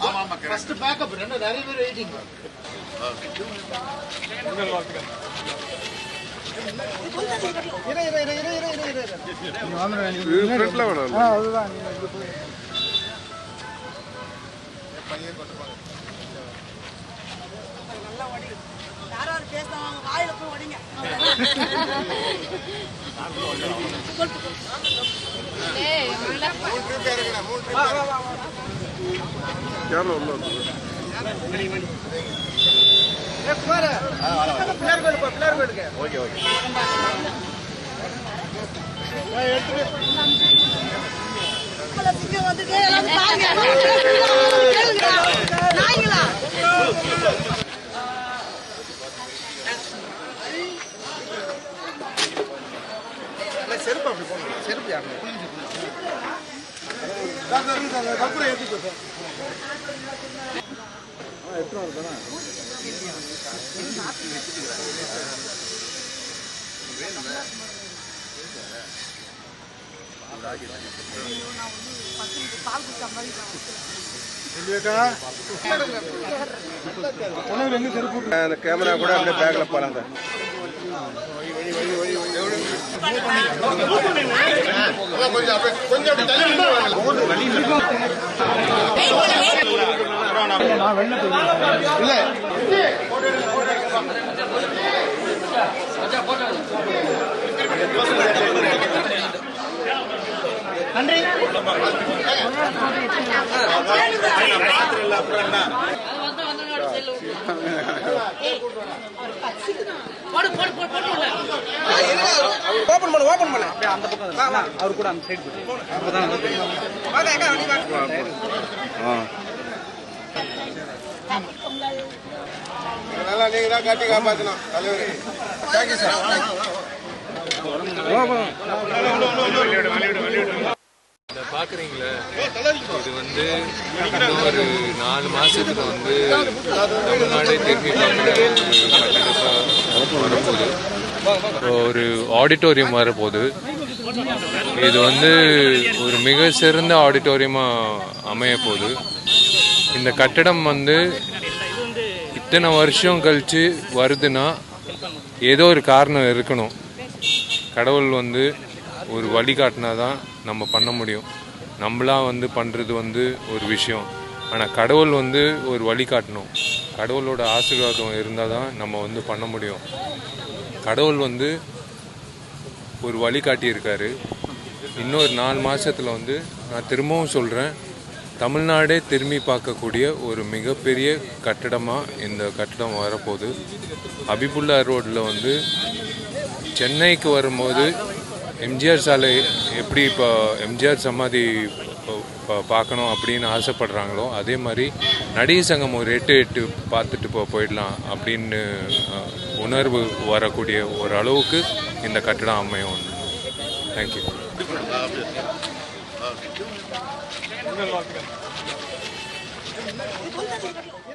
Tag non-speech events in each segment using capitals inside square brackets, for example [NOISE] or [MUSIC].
ஆமா ஆமா correct. First backup ரெண்டு நிறைய பேர் வெயிட்டிங் இரு இரு இரு இரு இரு இரு இரு நீ வாங்க நீ ஃப்ரண்ட்ல வேணும் ஆ அதுதான் நீ இங்க போய் யாராவது பேசினவங்க வாயில போய் ஒடிங்க [LAUGHS] கேமரா உள்ள வந்து பிள்ளையார் கோயில் பிள்ளையார் கோயிலுக்கு ஓகே ஓகே இங்க வந்துட்டு செருப்பு அப்படி போகணும் செருப்பு யாரு கற்பூரம் ஏற்றிக்கோ சார் அந்த கேமரா கூட அப்படியே பேக்ல போறாங்க கொஞ்சம் கொஞ்சம் அப்படி தள்ளி ஓபன் பண்ணு ஓபன் பண்ணு. அப்படியே அந்த பக்கம் அவர் கூட அந்த சைடு போய் அப்பதான் நல்லா நீங்க தான் கட்டி காப்பாத்தணும். தலைவர். தேங்க்யூ சார் இதை பார்க்குறீங்களே இது வந்து இன்னும் ஒரு நாலு மாசத்துல வந்து தமிழ்நாடே திரும்பி பார்க்குற ஒரு ஆடிட்டோரியம் வரப்போகுது. இது வந்து ஒரு மிக சிறந்த ஆடிட்டோரியமா அமைய போகுது இந்த கட்டடம் வந்து இத்தனை வருஷம் கழிச்சு வருதுன்னா ஏதோ ஒரு காரணம் இருக்கணும். கடவுள் வந்து ஒரு வழிகாட்டினா தான் நம்ம பண்ண முடியும். நம்மளா வந்து பண்ணுறது வந்து ஒரு விஷயம். ஆனால் கடவுள் வந்து ஒரு வழிகாட்டணும் கடவுளோட ஆசீர்வாதம் இருந்தால் தான் நம்ம வந்து பண்ண முடியும். கடவுள் வந்து ஒரு வழிகாட்டியிருக்காரு இன்னொரு நாலு மாதத்தில் வந்து நான் திரும்பவும் சொல்கிறேன் தமிழ்நாடே திரும்பி பார்க்கக்கூடிய ஒரு மிகப்பெரிய கட்டடமாக இந்த கட்டடம் வரப்போகுது. அபிபுல்லா ரோட்டில் வந்து சென்னைக்கு வரும்போது எம்ஜிஆர் சாலை எப்படி இப்போ எம்ஜிஆர் சமாதி பார்க்கணும் அப்படின்னு ஆசைப்படுறாங்களோ அதே மாதிரி நடிகர் சங்கம் ஒரு எட்டு எட்டு பார்த்துட்டு போ போயிடலாம் அப்படின்னு உணர்வு வரக்கூடிய ஒரு அளவுக்கு இந்த கட்டடம் அமையும். தேங்க்யூ இரு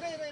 இரு